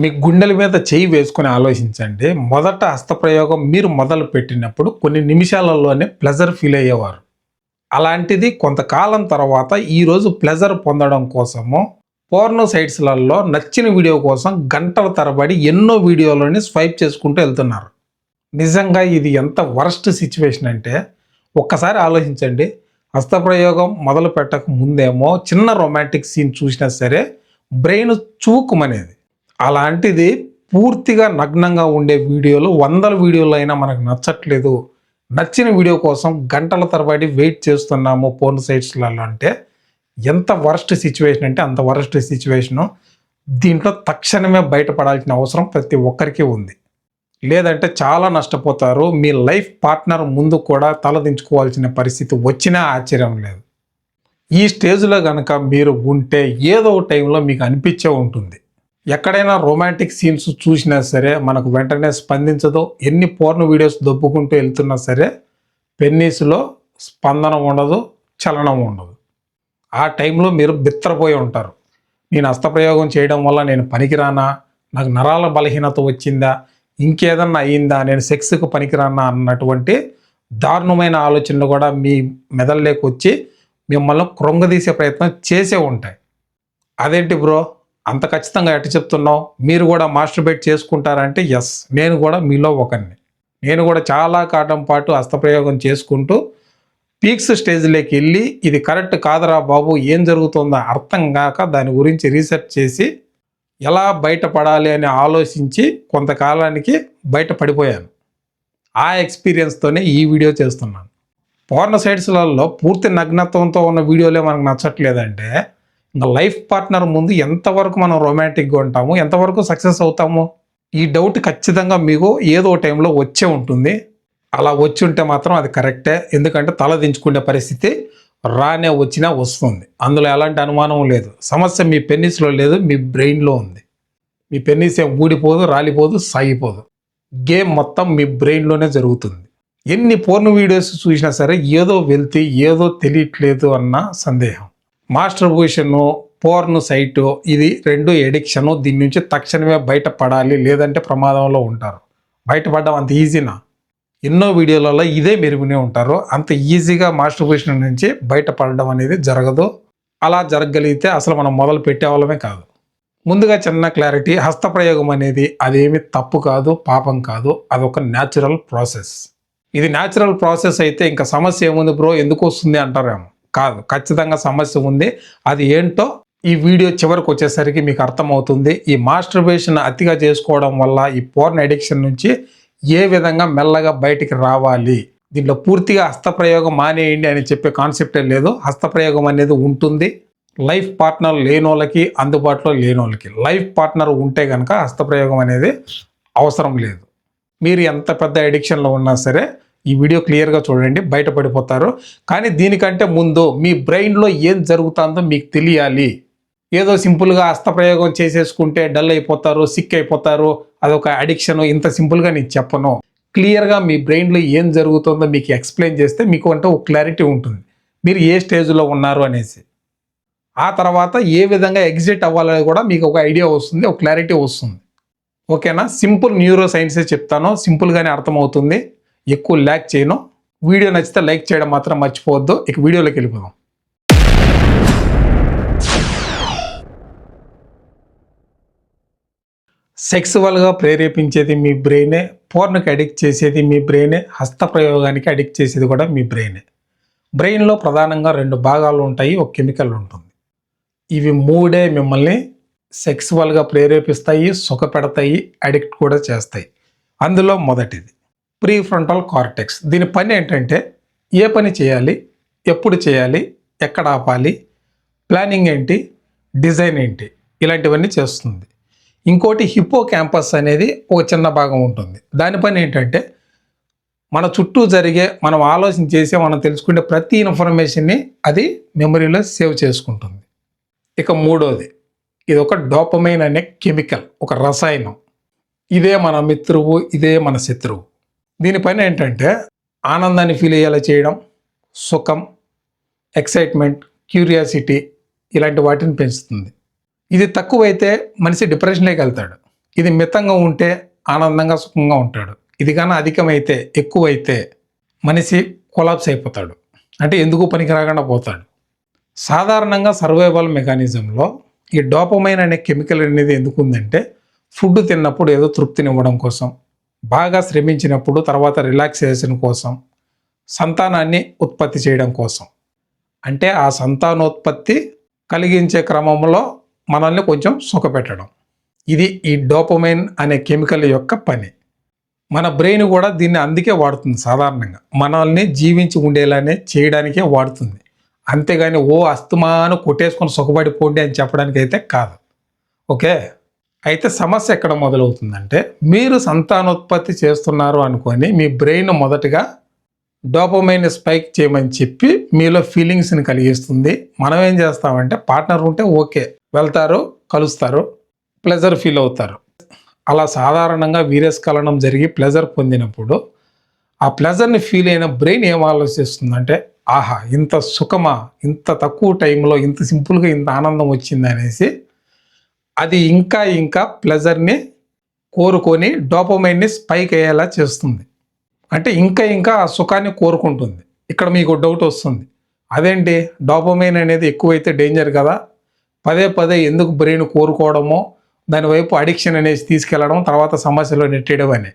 మీ గుండెల మీద చేయి వేసుకొని ఆలోచించండి. మొదట హస్తప్రయోగం మీరు మొదలు పెట్టినప్పుడు కొన్ని నిమిషాలలోనే ప్లెజర్ ఫీల్ అయ్యేవారు. అలాంటిది కొంతకాలం తర్వాత ఈరోజు ప్లెజర్ పొందడం కోసము పోర్నో సైట్స్లలో నచ్చిన వీడియో కోసం గంటల తరబడి ఎన్నో వీడియోలని స్వైప్ చేసుకుంటూ వెళ్తున్నారు. నిజంగా ఇది ఎంత వరస్ట్ సిచ్యువేషన్ అంటే ఒక్కసారి ఆలోచించండి. హస్తప్రయోగం మొదలు పెట్టక ముందేమో చిన్న రొమాంటిక్ సీన్ చూసినా సరే బ్రెయిన్ చూకుమనేది. అలాంటిది పూర్తిగా నగ్నంగా ఉండే వీడియోలు వందల వీడియోలు అయినా మనకు నచ్చట్లేదు. నచ్చిన వీడియో కోసం గంటల తరబడి వెయిట్ చేస్తున్నాము పోర్న్ సైట్స్లలో అంటే. ఎంత వరస్ట్ సిచ్యువేషన్ అంటే అంత వరస్ట్ సిచ్యువేషను దీంట్లో తక్షణమే బయటపడాల్సిన అవసరం ప్రతి ఒక్కరికి ఉంది. లేదంటే చాలా నష్టపోతారు. మీ లైఫ్ పార్ట్నర్ ముందు కూడా తలదించుకోవాల్సిన పరిస్థితి వచ్చినా ఆశ్చర్యం లేదు. ఈ స్టేజ్లో కనుక మీరు ఉంటే ఏదో ఒక టైంలో మీకు అనిపించే ఉంటుంది. ఎక్కడైనా రొమాంటిక్ సీన్స్ చూసినా సరే మనకు వెంటనే స్పందించదు. ఎన్ని పోర్న్ వీడియోస్ దొబ్బుకుంటూ వెళ్తున్నా సరే పెన్నీస్లో స్పందన ఉండదు చలనం ఉండదు. ఆ టైంలో మీరు బిత్తరపోయి ఉంటారు. నేను హస్తప్రయోగం చేయడం వల్ల నేను పనికిరానా? నాకు నరాల బలహీనత వచ్చిందా? ఇంకేదన్నా అయ్యిందా నేను సెక్స్కు పనికిరానా? అన్నటువంటి దారుణమైన ఆలోచనలు కూడా మీ మెదడులోకి వచ్చి మిమ్మల్ని కృంగదీసే ప్రయత్నం చేసే ఉంటాయి. అదేంటి బ్రో? అంత ఖచ్చితంగా ఎట్ట చెప్తున్నావు? మీరు కూడా మాస్టర్బేట్ చేసుకుంటారంటే ఎస్ నేను కూడా మీలో ఒకరిని నేను కూడా చాలా కాలం పాటు హస్తప్రయోగం చేసుకుంటూ పీక్స్ స్టేజ్లోకి వెళ్ళి ఇది కరెక్ట్ కాదరా బాబు ఏం జరుగుతుందో అర్థం కాక దాని గురించి రీసెర్చ్ చేసి ఎలా బయటపడాలి అని ఆలోచించి కొంతకాలానికి బయటపడిపోయాను. ఆ ఎక్స్పీరియన్స్తోనే ఈ వీడియో చేస్తున్నాను. పోర్న సైట్స్లలో పూర్తి నగ్నత్వంతో ఉన్న వీడియోలే మనకు నచ్చట్లేదంటే లైఫ్ పార్ట్నర్ ముందు ఎంతవరకు మనం రొమాంటిక్గా ఉంటాము ఎంతవరకు సక్సెస్ అవుతాము ఈ డౌట్ ఖచ్చితంగా మీకు ఏదో టైంలో వచ్చే ఉంటుంది. అలా వచ్చి ఉంటే మాత్రం అది కరెక్టే ఎందుకంటే తల దించుకునే పరిస్థితి రానే వచ్చినా వస్తుంది. అందులో ఎలాంటి అనుమానం లేదు. సమస్య మీ పెన్నిస్లో లేదు మీ బ్రెయిన్లో ఉంది. మీ పెన్నిస్ ఏం ఊడిపోదు రాలిపోదు సాగిపోదు. గేమ్ మొత్తం మీ బ్రెయిన్లోనే జరుగుతుంది. ఎన్ని పోర్న్ వీడియోస్ చూసినా సరే ఏదో వెళ్తే ఏదో తెలియట్లేదు అన్న సందేహం. మాస్టర్ పొజిషను పోర్న్ సైటు ఇది రెండు ఎడిక్షను దీని నుంచి తక్షణమే బయటపడాలి లేదంటే ప్రమాదంలో ఉంటారు. బయటపడడం అంత ఈజీనా? ఎన్నో వీడియోలలో ఇదే మెరుగునే ఉంటారు. అంత ఈజీగా మాస్టర్ పొజిషన్ నుంచి బయటపడడం అనేది జరగదు. అలా జరగగలిగితే అసలు మనం మొదలు పెట్టేవాళ్ళమే కాదు. ముందుగా చిన్న క్లారిటీ హస్తప్రయోగం అనేది అదేమి తప్పు కాదు పాపం కాదు అదొక న్యాచురల్ ప్రాసెస్. ఇది న్యాచురల్ ప్రాసెస్ అయితే ఇంకా సమస్య ఏముంది బ్రో? ఎందుకు వస్తుంది అంటారేమో. ఖచ్చితంగా సమస్య ఉంది. అది ఏంటో ఈ వీడియో చివరికి వచ్చేసరికి మీకు అర్థమవుతుంది. ఈ మాస్టర్బేషన్ అతిగా చేసుకోవడం వల్ల ఈ పోర్న్ అడిక్షన్ నుంచి ఏ విధంగా మెల్లగా బయటికి రావాలి? దీంట్లో పూర్తిగా హస్తప్రయోగం మానేయండి అని చెప్పే కాన్సెప్టే లేదు. హస్తప్రయోగం అనేది ఉంటుంది. లైఫ్ పార్ట్నర్ లేనోళ్ళకి అందుబాటులో లేనోళ్ళకి. లైఫ్ పార్ట్నర్ ఉంటే కనుక హస్తప్రయోగం అనేది అవసరం లేదు. మీరు ఎంత పెద్ద ఎడిక్షన్లో ఉన్నా సరే ఈ వీడియో క్లియర్గా చూడండి బయటపడిపోతారు. కానీ దీనికంటే ముందు మీ బ్రెయిన్లో ఏం జరుగుతుందో మీకు తెలియాలి. ఏదో సింపుల్గా హస్తప్రయోగం చేసేసుకుంటే డల్ అయిపోతారు సిక్ అయిపోతారు అదొక అడిక్షన్ ఇంత సింపుల్గా నేను చెప్పను. క్లియర్గా మీ బ్రెయిన్లో ఏం జరుగుతుందో మీకు ఎక్స్ప్లెయిన్ చేస్తే మీకు అంటే ఒక క్లారిటీ ఉంటుంది. మీరు ఏ స్టేజ్లో ఉన్నారు అనేసి. ఆ తర్వాత ఏ విధంగా ఎగ్జిట్ అవ్వాలని కూడా మీకు ఒక ఐడియా వస్తుంది ఒక క్లారిటీ వస్తుంది. ఓకేనా? సింపుల్ న్యూరో సైన్సే చెప్తాను సింపుల్గానే అర్థమవుతుంది. ఎక్కువ ల్యాక్ చేయను. వీడియో నచ్చితే లైక్ చేయడం మాత్రం మర్చిపోవద్దు. ఇక వీడియోలోకి వెళ్ళిపోదాం. సెక్సువల్గా ప్రేరేపించేది మీ బ్రెయినే పోర్న్కి అడిక్ట్ చేసేది మీ బ్రెయినే హస్త ప్రయోగానికి అడిక్ట్ చేసేది కూడా మీ బ్రెయినే బ్రెయిన్లో ప్రధానంగా రెండు భాగాలు ఉంటాయి ఒక కెమికల్ ఉంటుంది. ఇవి మూడే మిమ్మల్ని సెక్సువల్గా ప్రేరేపిస్తాయి సుఖపెడతాయి అడిక్ట్ కూడా చేస్తాయి. అందులో మొదటిది. Prefrontal cortex. దీని పని ఏంటంటే ఏ పని చేయాలి ఎప్పుడు చేయాలి ఎక్కడ ఆపాలి ప్లానింగ్ ఏంటి డిజైన్ ఏంటి ఇలాంటివన్నీ చేస్తుంది. ఇంకోటి హిప్పో క్యాంపస్ అనేది ఒక చిన్న భాగం ఉంటుంది. దాని పని ఏంటంటే మన చుట్టూ జరిగే మనం ఆలోచన చేసే మనం తెలుసుకునే ప్రతి ఇన్ఫర్మేషన్ని అది మెమరీలో సేవ్ చేసుకుంటుంది. ఇక మూడోది ఇది ఒక డోపమైన్ అనే కెమికల్ ఒక రసాయనం. ఇదే మన మిత్రువు ఇదే మన శత్రువు. దీని పని ఏంటంటే ఆనందాన్ని ఫీల్ అయ్యేలా చేయడం సుఖం ఎక్సైట్మెంట్ క్యూరియాసిటీ ఇలాంటి వాటిని పెంచుతుంది. ఇది తక్కువైతే మనిషి డిప్రెషన్లోకి వెళ్తాడు. ఇది మితంగా ఉంటే ఆనందంగా సుఖంగా ఉంటాడు. ఇది కానీ అధికమైతే ఎక్కువైతే మనిషి కొలాప్స్ అయిపోతాడు. అంటే ఎందుకు పనికి రాకుండా పోతాడు? సాధారణంగా సర్వైవల్ మెకానిజంలో ఈ డోపమైన్ అనే కెమికల్ అనేది ఎందుకు ఉందంటే ఫుడ్ తిన్నప్పుడు ఏదో తృప్తినివ్వడం కోసం బాగా శ్రమించినప్పుడు తర్వాత రిలాక్సేషన్ కోసం సంతానాన్ని ఉత్పత్తి చేయడం కోసం. అంటే ఆ సంతానోత్పత్తి కలిగించే క్రమంలో మనల్ని కొంచెం సుఖపెట్టడం. ఇది ఈ డోపమైన్ అనే కెమికల్ యొక్క పని. మన బ్రెయిన్ కూడా దీన్ని అందుకే వాడుతుంది సాధారణంగా. మనల్ని జీవించి ఉండేలానే చేయడానికే వాడుతుంది. అంతేగాని ఓ అస్తమాను కొట్టేసుకొని సుఖపడిపోండి అని చెప్పడానికి అయితే కాదు. ఓకే? అయితే సమస్య ఎక్కడ మొదలవుతుందంటే మీరు సంతానోత్పత్తి చేస్తున్నారు అనుకొని మీ బ్రెయిన్ మొదటగా డోపమైన్ స్పైక్ చేయమని చెప్పి మీలో ఫీలింగ్స్ని కలిగిస్తుంది. మనం ఏం చేస్తామంటే పార్ట్నర్ ఉంటే ఓకే వెళ్తారు కలుస్తారు ప్లెజర్ ఫీల్ అవుతారు. అలా సాధారణంగా వీరస్కలనం జరిగి ప్లెజర్ పొందినప్పుడు ఆ ప్లెజర్ని ఫీల్ అయిన బ్రెయిన్ ఏం ఆలోచిస్తుందంటే ఆహా ఇంత సుఖమా ఇంత తక్కువ టైంలో ఇంత సింపుల్గా ఇంత ఆనందం వచ్చింది అనేసి అది ఇంకా ఇంకా ప్లెజర్ని కోరుకొని డోపమైన్ని స్పైక్ అయ్యేలా చేస్తుంది. అంటే ఇంకా ఇంకా ఆ సుఖాన్ని కోరుకుంటుంది. ఇక్కడ మీకు డౌట్ వస్తుంది. అదేంటి? డోపమైన్ అనేది ఎక్కువైతే డేంజర్ కదా. పదే పదే ఎందుకు బ్రెయిన్ కోరుకోవడమో దానివైపు అడిక్షన్ అనేసి తీసుకెళ్ళడం తర్వాత సమస్యలో నెట్టేయడం అని.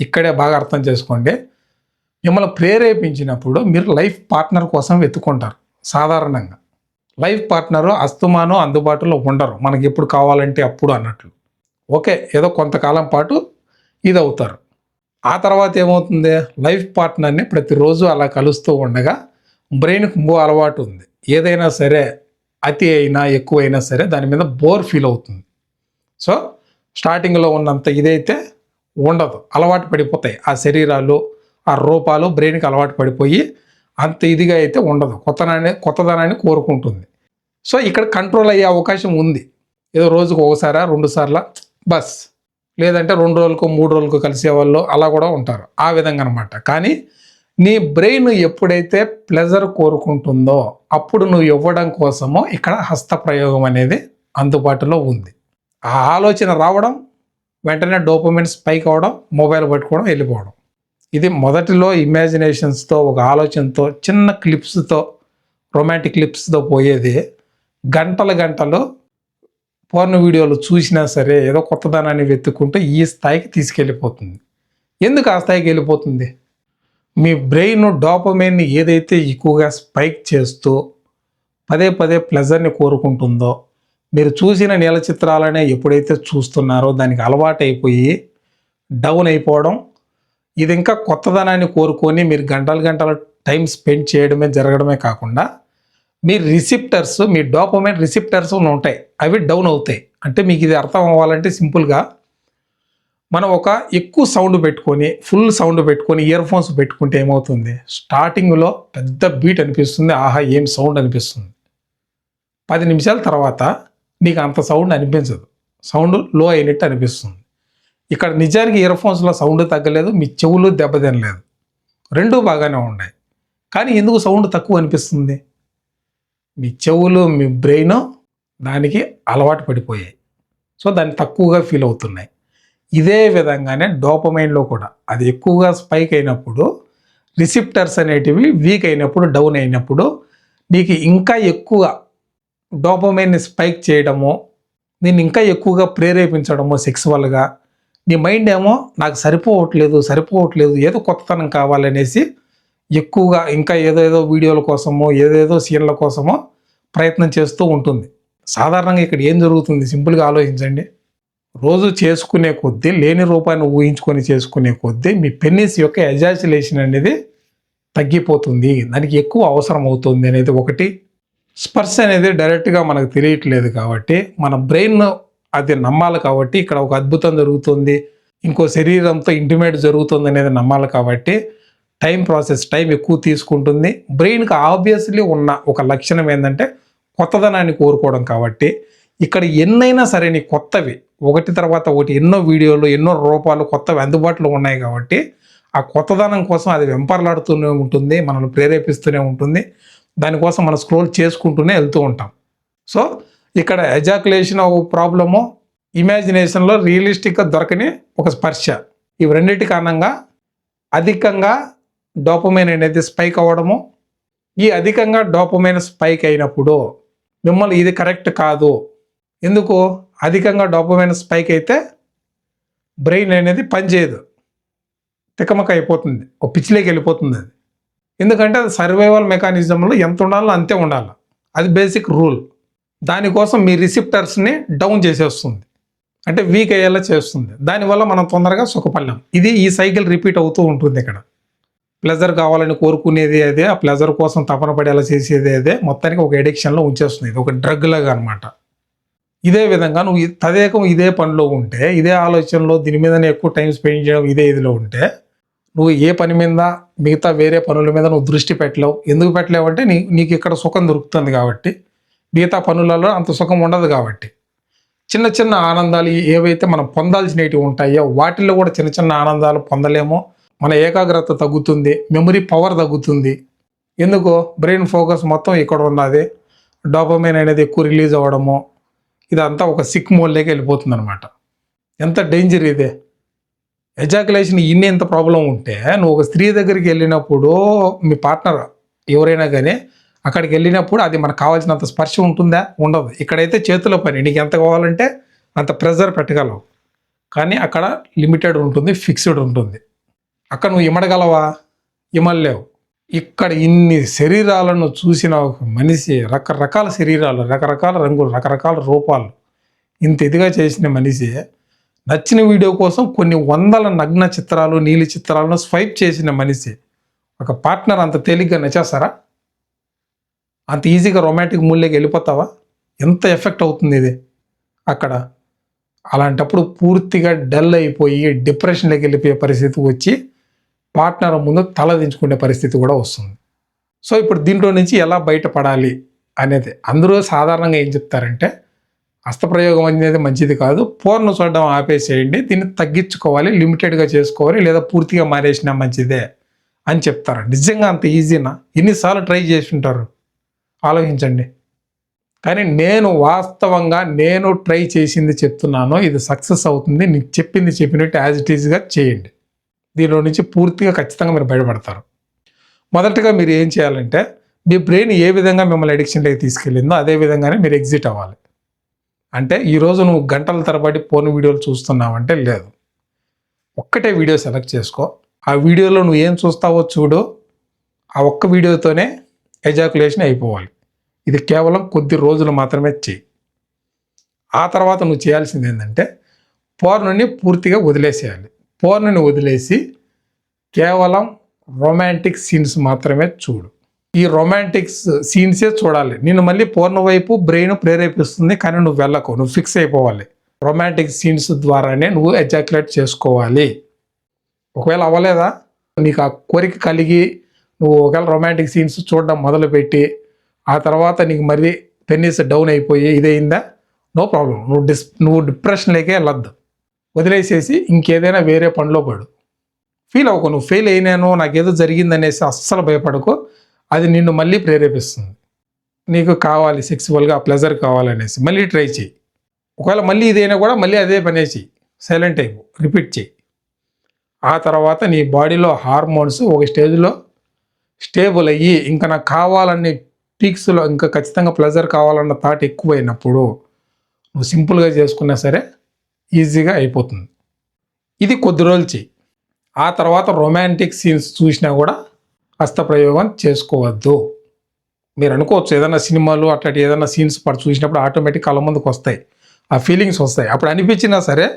ఇక్కడే బాగా అర్థం చేసుకోండి. మిమ్మల్ని ప్రేరేపించినప్పుడు మీరు లైఫ్ పార్ట్నర్ కోసం వెతుక్కుంటారు సాధారణంగా. లైఫ్ పార్ట్నర్ అస్తమానం అందుబాటులో ఉండరు. మనకి ఎప్పుడు కావాలంటే అప్పుడు అన్నట్లు. ఓకే ఏదో కొంతకాలం పాటు ఇది అవుతారు ఆ తర్వాత ఏమవుతుంది? లైఫ్ పార్ట్నర్ని ప్రతిరోజు అలా కలుస్తూ ఉండగా బ్రెయిన్కి మూ అలవాటు ఉంది. ఏదైనా సరే అతి అయినా ఎక్కువైనా సరే దాని మీద బోర్ ఫీల్ అవుతుంది. సో స్టార్టింగ్లో ఉన్నంత ఇదైతే ఉండదు. అలవాటు పడిపోతాయి. ఆ శరీరాలు ఆ రూపాలు బ్రెయిన్కి అలవాటు పడిపోయి అంత ఇదిగా అయితే ఉండదు. కొత్తనాన్ని కొత్తదనాన్ని కోరుకుంటుంది. సో ఇక్కడ కంట్రోల్ అయ్యే అవకాశం ఉంది. ఏదో రోజుకు ఒకసారా రెండు సార్లా బస్. లేదంటే రెండు రోజులకు మూడు రోజులకు కలిసే వాళ్ళు అలా కూడా ఉంటారు. ఆ విధంగా అనమాట కానీ నీ బ్రెయిన్ ఎప్పుడైతే ప్లెజర్ కోరుకుంటుందో అప్పుడు నువ్వు ఇవ్వడం కోసమో ఇక్కడ హస్త ప్రయోగం అనేది అందుబాటులో ఉంది. ఆ ఆలోచన రావడం వెంటనే డోపమెంట్ స్పైక్ అవడం మొబైల్ పట్టుకోవడం వెళ్ళిపోవడం. ఇది మొదటిలో ఇమాజినేషన్స్తో ఒక ఆలోచనతో చిన్న క్లిప్స్తో రొమాంటిక్ క్లిప్స్తో పోయేది. గంటల గంటలు పోర్న్ వీడియోలు చూసినా సరే ఏదో కొత్తదనాన్ని వెతుక్కుంటూ ఈ స్థాయికి తీసుకెళ్ళిపోతుంది. ఎందుకు ఆ స్థాయికి వెళ్ళిపోతుంది? మీ బ్రెయిన్ డోపమైన్ని ఏదైతే ఎక్కువగా స్పైక్ చేస్తూ పదే పదే ప్లెజర్ని కోరుకుంటుందో మీరు చూసిన నీల చిత్రాలనే ఎప్పుడైతే చూస్తున్నారో దానికి అలవాటైపోయి డౌన్ అయిపోవడం ఇది ఇంకా కొత్తదనాన్ని కోరుకొని మీరు గంటలు గంటల టైం స్పెండ్ చేయడమే జరగడమే కాకుండా మీ రిసిప్టర్స్ మీ డోపమైన్ రిసిప్టర్స్ ఉంటాయి. అవి డౌన్ అవుతాయి. అంటే మీకు ఇది అర్థం అవ్వాలంటే సింపుల్గా మనం ఒక ఎక్కువ సౌండ్ పెట్టుకొని ఫుల్ సౌండ్ పెట్టుకొని ఇయర్ ఫోన్స్ పెట్టుకుంటే ఏమవుతుంది? స్టార్టింగ్లో పెద్ద బీట్ అనిపిస్తుంది. ఆహా ఏం సౌండ్ అనిపిస్తుంది? పది నిమిషాల తర్వాత నీకు అంత సౌండ్ అనిపించదు. సౌండ్లో అయినట్టు అనిపిస్తుంది. ఇక్కడ నిజానికి ఇయర్ ఫోన్స్లో సౌండ్ తగ్గలేదు. మీ చెవులు దెబ్బతినలేదు. రెండూ బాగానే ఉన్నాయి. కానీ ఎందుకు సౌండ్ తక్కువ అనిపిస్తుంది? మీ చెవులు మీ బ్రెయిన్ దానికి అలవాటు పడిపోయాయి. సో దాన్ని తక్కువగా ఫీల్ అవుతున్నాయి. ఇదే విధంగానే డోపమైన్లో కూడా. అది ఎక్కువగా స్పైక్ అయినప్పుడు రిసిప్టర్స్ అనేటివి వీక్ అయినప్పుడు డౌన్ అయినప్పుడు నీకు ఇంకా ఎక్కువ డోపమైన్ని స్పైక్ చేయడము నేను ఇంకా ఎక్కువగా ప్రేరేపించడము సెక్సువల్గా నీ మైండ్ ఏమో నాకు సరిపోవట్లేదు సరిపోవట్లేదు ఏదో కొత్తతనం కావాలనేసి ఎక్కువగా ఇంకా ఏదేదో వీడియోల కోసమో ఏదేదో సీన్ల కోసమో ప్రయత్నం చేస్తూ ఉంటుంది. సాధారణంగా ఇక్కడ ఏం జరుగుతుంది? సింపుల్గా ఆలోచించండి. రోజు చేసుకునే కొద్దీ లేని రూపాన్ని ఊహించుకొని చేసుకునే కొద్దీ మీ పెన్నిస్ యొక్క ఎజాసిలేషన్ అనేది తగ్గిపోతుంది. దానికి ఎక్కువ అవసరం అవుతుంది అనేది ఒకటి. స్పర్శ అనేది డైరెక్ట్గా మనకు తెలియట్లేదు కాబట్టి మన బ్రెయిన్ అది నమ్మాలి కాబట్టి ఇక్కడ ఒక అద్భుతం జరుగుతుంది. ఇంకో శరీరంతో ఇంటిమేట్ జరుగుతుంది అనేది నమ్మాలి కాబట్టి టైం ప్రాసెస్ టైం ఎక్కువ తీసుకుంటుంది. బ్రెయిన్కి ఆబ్వియస్లీ ఉన్న ఒక లక్షణం ఏంటంటే కొత్తదనాన్ని కోరుకోవడం కాబట్టి ఇక్కడ ఎన్నైనా సరే నీ కొత్తవి ఒకటి తర్వాత ఒకటి ఎన్నో వీడియోలు ఎన్నో రూపాలు కొత్తవి అందుబాటులో ఉన్నాయి కాబట్టి ఆ కొత్తదనం కోసం అది వెంపర్లాడుతూనే ఉంటుంది మనల్ని ప్రేరేపిస్తూనే ఉంటుంది. దానికోసం మనం స్క్రోల్ చేసుకుంటూనే వెళ్తూ ఉంటాం. సో ఇక్కడ ఎజాకులేషన్ ఒక ప్రాబ్లము ఇమాజినేషన్లో రియలిస్టిక్గా దొరకని ఒక స్పర్శ. ఇవి రెండింటి కారణంగా అధికంగా డోపమైన్ అనేది స్పైక్ అవ్వడము. ఈ అధికంగా డోపమైన్ స్పైక్ అయినప్పుడు మిమ్మల్ని ఇది కరెక్ట్ కాదు. ఎందుకు? అధికంగా డోపమైన్ స్పైక్ అయితే బ్రెయిన్ అనేది పనిచేయదు. తికమక అయిపోతుంది ఒక పిచ్చిలోకి వెళ్ళిపోతుంది అది. ఎందుకంటే అది సర్వైవల్ మెకానిజంలో ఎంత ఉండాలో అంతే ఉండాలి. అది బేసిక్ రూల్ దానికోసం మీ రిసిప్టర్స్ని డౌన్ చేసేస్తుంది. అంటే వీక్ అయ్యేలా చేస్తుంది. దానివల్ల మనం తొందరగా సుఖపడలేం. ఇది ఈ సైకిల్ రిపీట్ అవుతూ ఉంటుంది ఇక్కడ. ప్లెజర్ కావాలని కోరుకునేది అదే ఆ ప్లెజర్ కోసం తపన పడేలా చేసేది అదే మొత్తానికి ఒక ఎడిక్షన్లో ఉంచేస్తుంది. ఇది ఒక డ్రగ్ లాగా అనమాట ఇదే విధంగా నువ్వు తదేకం ఇదే పనిలో ఉంటే ఇదే ఆలోచనలో దీని మీదనే ఎక్కువ టైం స్పెండ్ చేయడం ఇదే ఇదిలో ఉంటే నువ్వు ఏ పని మీద మిగతా వేరే పనుల మీద నువ్వు దృష్టి పెట్టలేవు. ఎందుకు పెట్టలేవు అంటే నీ నీకు ఇక్కడ సుఖం దొరుకుతుంది కాబట్టి. మిగతా పనులలో అంత సుఖం ఉండదు కాబట్టి. చిన్న చిన్న ఆనందాలు ఏవైతే మనం పొందాల్సినవి ఉంటాయో వాటిల్లో కూడా చిన్న చిన్న ఆనందాలు పొందలేమో. మన ఏకాగ్రత తగ్గుతుంది మెమరీ పవర్ తగ్గుతుంది. ఎందుకు బ్రెయిన్ ఫోకస్ మొత్తం ఇక్కడ ఉన్నది. డోపమైన్ అనేది ఎక్కువ రిలీజ్ అవ్వడము ఇదంతా ఒక సిక్ మోల్లోకి వెళ్ళిపోతుంది అనమాట ఎంత డేంజర్ ఇదే. ఎజాకులేషన్ ఇన్ని ఎంత ప్రాబ్లం ఉంటే నువ్వు ఒక స్త్రీ దగ్గరికి వెళ్ళినప్పుడు మీ పార్ట్నర్ ఎవరైనా కానీ అక్కడికి వెళ్ళినప్పుడు అది మనకు కావాల్సినంత స్పర్శ ఉంటుందా? ఉండదు. ఇక్కడైతే చేతిలో పని. నీకు ఎంత కావాలంటే అంత ప్రెజర్ పెట్టగలవు. కానీ అక్కడ లిమిటెడ్ ఉంటుంది ఫిక్స్డ్ ఉంటుంది. అక్కడ నువ్వు ఇమడగలవా ఇమల్లేవు ఇక్కడ ఇన్ని శరీరాలను చూసిన ఒక మనిషి రకరకాల శరీరాలు రకరకాల రంగులు రకరకాల రూపాలు ఇంత ఇదిగా చేసిన మనిషి నచ్చిన వీడియో కోసం కొన్ని వందల నగ్న చిత్రాలు నీలి చిత్రాలను స్వైప్ చేసిన మనిషి. ఒక పార్ట్నర్ అంత తేలిగ్గా నచ్చేస్తారా? అంత ఈజీగా రొమాంటిక్ మూల్యకి వెళ్ళిపోతావా? ఎంత ఎఫెక్ట్ అవుతుంది ఇది అక్కడ? అలాంటప్పుడు పూర్తిగా డల్ అయిపోయి డిప్రెషన్లోకి వెళ్ళిపోయే పరిస్థితి వచ్చి పార్ట్నర్ ముందు తల దించుకునే పరిస్థితి కూడా వస్తుంది. సో ఇప్పుడు దీంట్లో నుంచి ఎలా బయటపడాలి అనేది అందరూ సాధారణంగా ఏం చెప్తారంటే హస్తప్రయోగం అనేది మంచిది కాదు పోర్ను చూడడం ఆపేసేయండి దీన్ని తగ్గించుకోవాలి లిమిటెడ్గా చేసుకోవాలి లేదా పూర్తిగా మారేసినా మంచిదే అని చెప్తారు. నిజంగా అంత ఈజీనా? ఎన్నిసార్లు ట్రై చేసి ఉంటారు ఆలోచించండి. కానీ నేను వాస్తవంగా నేను ట్రై చేసింది చెప్తున్నాను ఇది సక్సెస్ అవుతుంది నీకు చెప్పింది చెప్పినట్టు యాజ్ ఇట్ ఈజ్గా చేయండి. దీనిలో నుంచి పూర్తిగా ఖచ్చితంగా మీరు బయటపడతారు. మొదటగా మీరు ఏం చేయాలంటే మీ బ్రెయిన్ ఏ విధంగా మిమ్మల్ని అడిక్షన్లోకి తీసుకెళ్ళిందో అదే విధంగానే మీరు ఎగ్జిట్ అవ్వాలి. అంటే ఈరోజు నువ్వు గంటల తరబడి ఫోన్ వీడియోలు చూస్తున్నావంటే లేదు. ఒక్కటే వీడియో సెలెక్ట్ చేసుకో. ఆ వీడియోలో నువ్వు ఏం చూస్తావో చూడు. ఆ ఒక్క వీడియోతోనే ఎజాకులేషన్ అయిపోవాలి. ఇది కేవలం కొద్ది రోజులు మాత్రమే చెయ్యి. ఆ తర్వాత నువ్వు చేయాల్సింది ఏంటంటే పోర్నుని పూర్తిగా వదిలేసేయాలి. పోర్నుని వదిలేసి కేవలం రొమాంటిక్ సీన్స్ మాత్రమే చూడు. ఈ రొమాంటిక్ సీన్సే చూడాలి. నేను మళ్ళీ పూర్ణ వైపు బ్రెయిన్ ప్రేరేపిస్తుంది కానీ నువ్వు వెళ్ళకు. నువ్వు ఫిక్స్ అయిపోవాలి. రొమాంటిక్ సీన్స్ ద్వారానే నువ్వు ఎజాక్యులేట్ చేసుకోవాలి. ఒకవేళ అవ్వలేదా? నీకు ఆ కోరిక కలిగి నువ్వు ఒకవేళ రొమాంటిక్ సీన్స్ చూడడం మొదలుపెట్టి ఆ తర్వాత నీకు మళ్ళీ పెన్నీస్ డౌన్ అయిపోయి ఇదైందా నో ప్రాబ్లం. నువ్వు డిస్ నువ్వు డిప్రెషన్లోకే వెళ్ళొద్దు. వదిలేసేసి ఇంకేదైనా వేరే పనిలో పడు. ఫీల్ అవ్వకు. నువ్వు ఫెయిల్ అయినాను నాకేదో జరిగిందనేసి అస్సలు భయపడకు. అది నిన్ను మళ్ళీ ప్రేరేపిస్తుంది. నీకు కావాలి సెక్సువల్గా ప్లెజర్ కావాలనేసి మళ్ళీ ట్రై చేయి. ఒకవేళ మళ్ళీ ఇదైనా కూడా మళ్ళీ అదే పనే చేయి. సైలెంట్ అయిపో. రిపీట్ చేయి. ఆ తర్వాత నీ బాడీలో హార్మోన్స్ ఒక స్టేజ్లో స్టేబుల్ అయ్యి ఇంకా నాకు కావాలని పీక్స్లో ఇంకా ఖచ్చితంగా ప్లెజర్ కావాలన్న థాట్ ఎక్కువైనప్పుడు నువ్వు సింపుల్గా చేసుకున్నా సరే ఈజీగా అయిపోతుంది. ఇది కొద్ది రోజులు చెయ్యి ఆ తర్వాత రొమాంటిక్ సీన్స్ చూసినా కూడా హస్తప్రయోగం చేసుకోవద్దు. మీరు అనుకోవచ్చు ఏదైనా సినిమాలు అట్లాంటి ఏదైనా సీన్స్ పడి చూసినప్పుడు ఆటోమేటిక్ కళ్ళ ముందుకు వస్తాయి. ఆ ఫీలింగ్స్ వస్తాయి. అప్పుడు అనిపించినా సరే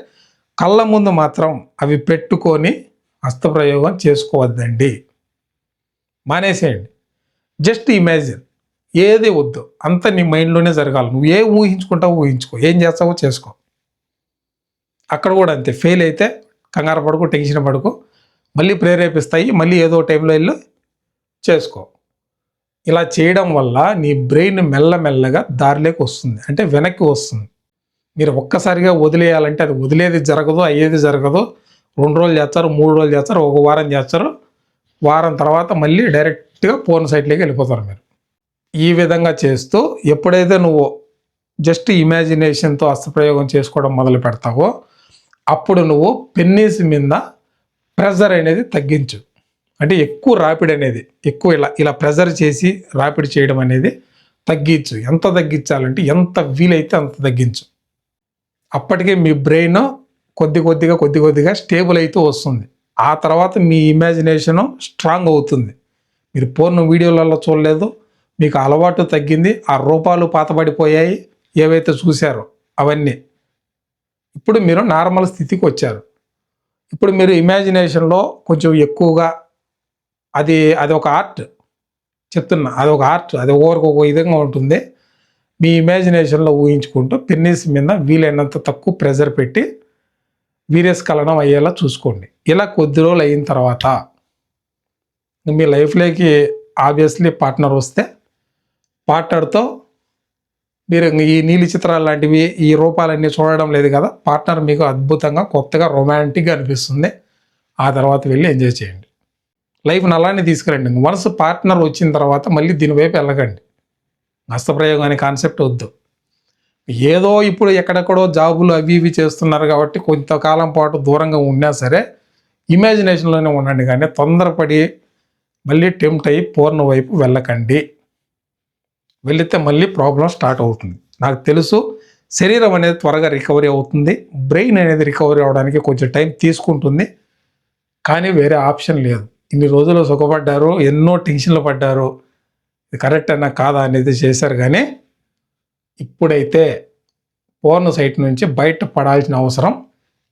కళ్ళ ముందు మాత్రం అవి పెట్టుకొని హస్తప్రయోగం చేసుకోవద్దండి. మానేసేయండి. Just imagine. ఏది వద్దు. అంత నీ మైండ్లోనే జరగాలి. నువ్వు ఏ ఊహించుకుంటావు ఊహించుకో. ఏం చేస్తావో చేసుకో. అక్కడ కూడా అంతే. ఫెయిల్ అయితే కంగారు పడుకో టెన్షన్ పడుకో. మళ్ళీ ప్రేరేపిస్తాయి మళ్ళీ ఏదో టైంలో వెళ్ళి చేసుకో. ఇలా చేయడం వల్ల నీ బ్రెయిన్ మెల్లమెల్లగా దారిలోకి వస్తుంది. అంటే వెనక్కి వస్తుంది. మీరు ఒక్కసారిగా వదిలేయాలంటే అది వదిలేది జరగదు అయ్యేది జరగదు. రెండు రోజులు చేస్తారు మూడు రోజులు చేస్తారు ఒక వారం చేస్తారు. వారం తర్వాత మళ్ళీ డైరెక్ట్గా పోర్న్ సైట్లోకి వెళ్ళిపోతారు మీరు. ఈ విధంగా చేస్తూ ఎప్పుడైతే నువ్వు జస్ట్ ఇమాజినేషన్తో అస్త్రప్రయోగం చేసుకోవడం మొదలు పెడతావో అప్పుడు నువ్వు పెన్నీస్ మీద ప్రెజర్ అనేది తగ్గించు. అంటే ఎక్కువ రాపిడ్ అనేది ఎక్కువ ఇలా ఇలా ప్రెజర్ చేసి రాపిడ్ చేయడం అనేది తగ్గించు. ఎంత తగ్గించాలంటే ఎంత వీలైతే అంత తగ్గించు. అప్పటికే మీ బ్రెయిన్ కొద్ది కొద్దిగా కొద్ది కొద్దిగా స్టేబుల్ అయితే వస్తుంది. ఆ తర్వాత మీ ఇమాజినేషన్ స్ట్రాంగ్ అవుతుంది. మీరు పూర్ణ వీడియోలలో చూడలేదు మీకు అలవాటు తగ్గింది ఆ రూపాలు పాతబడిపోయాయి ఏవైతే చూశారో అవన్నీ. ఇప్పుడు మీరు నార్మల్ స్థితికి వచ్చారు. ఇప్పుడు మీరు ఇమాజినేషన్లో కొంచెం ఎక్కువగా అది అది ఒక ఆర్ట్ చెప్తున్నా. అది ఒక ఆర్ట్ అది ఒకరికి ఒక విధంగా ఉంటుంది. మీ ఇమాజినేషన్లో ఊహించుకుంటూ పెన్నీస్ మీద వీలైనంత తక్కువ ప్రెజర్ పెట్టి వీర్యస్ఖలనం అయ్యేలా చూసుకోండి. ఇలా కొద్ది రోజులు అయిన తర్వాత మీ లైఫ్లోకి ఆబ్వియస్లీ పార్ట్నర్ వస్తే పార్ట్నర్తో మీరు ఈ నీలి చిత్రాలు లాంటివి ఈ రూపాలన్నీ చూడడం లేదు కదా. పార్ట్నర్ మీకు అద్భుతంగా కొత్తగా రొమాంటిక్గా అనిపిస్తుంది. ఆ తర్వాత వెళ్ళి ఎంజాయ్ చేయండి. లైఫ్ని అలానే తీసుకురండి. మనసు పార్ట్నర్ వచ్చిన తర్వాత మళ్ళీ దీనివైపు వెళ్ళకండి. హస్తప్రయోగం అనే కాన్సెప్ట్ వద్దు. ఏదో ఇప్పుడు ఎక్కడెక్కడో జాబులు అవి ఇవి చేస్తున్నారు కాబట్టి కొంతకాలం పాటు దూరంగా ఉన్నా సరే ఇమాజినేషన్లోనే ఉండండి. కానీ తొందరపడి మళ్ళీ టెంప్ట్ అయ్యి పూర్ణ వైపు వెళ్ళకండి. వెళితే మళ్ళీ ప్రాబ్లం స్టార్ట్ అవుతుంది. నాకు తెలుసు శరీరం అనేది త్వరగా రికవరీ అవుతుంది. బ్రెయిన్ అనేది రికవరీ అవడానికి కొంచెం టైం తీసుకుంటుంది. కానీ వేరే ఆప్షన్ లేదు. ఇన్ని రోజులు సుఖపడ్డారు ఎన్నో టెన్షన్లు పడ్డారు. ఇది కరెక్ట్ అయినా కాదా అనేది చేశారు. కానీ ఇప్పుడైతే పోర్న్ సైట్ నుంచి బయట పడాల్సిన అవసరం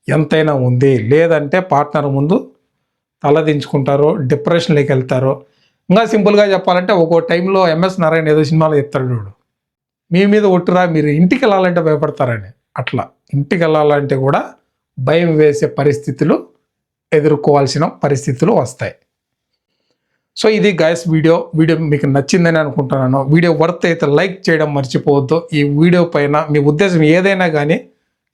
ఎంతైనా ఉంది. లేదంటే పార్ట్నర్ ముందు తలదించుకుంటారు డిప్రెషన్లోకి వెళ్తారు ఇంకా సింపుల్గా చెప్పాలంటే ఒక్కో టైంలో ఎంఎస్ నారాయణ ఏదో సినిమాలో చెప్తాడు చూడు. మీ మీద ఒట్టురా మీరు ఇంటికి వెళ్ళాలంటే భయపడతారని. అట్లా. ఇంటికి వెళ్ళాలంటే కూడా భయం వేసే పరిస్థితులు ఎదుర్కోవాల్సిన పరిస్థితులు వస్తాయి. సో ఇది గాయస్ వీడియో. వీడియో మీకు నచ్చిందని అనుకుంటున్నాను. వీడియో వర్త్ అయితే లైక్ చేయడం మర్చిపోవద్దు. ఈ వీడియో పైన మీ ఉద్దేశం ఏదైనా కానీ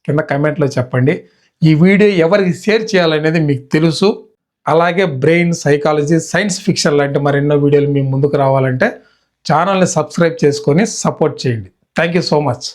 కింద కమెంట్లో చెప్పండి. ఈ వీడియో ఎవరికి షేర్ చేయాలనేది మీకు తెలుసు. అలాగే బ్రెయిన్ సైకాలజీ సైన్స్ ఫిక్షన్ లాంటి మరెన్నో వీడియోలు మీ ముందుకు రావాలంటే ఛానల్ని సబ్స్క్రైబ్ చేసుకొని సపోర్ట్ చేయండి. Thank you so much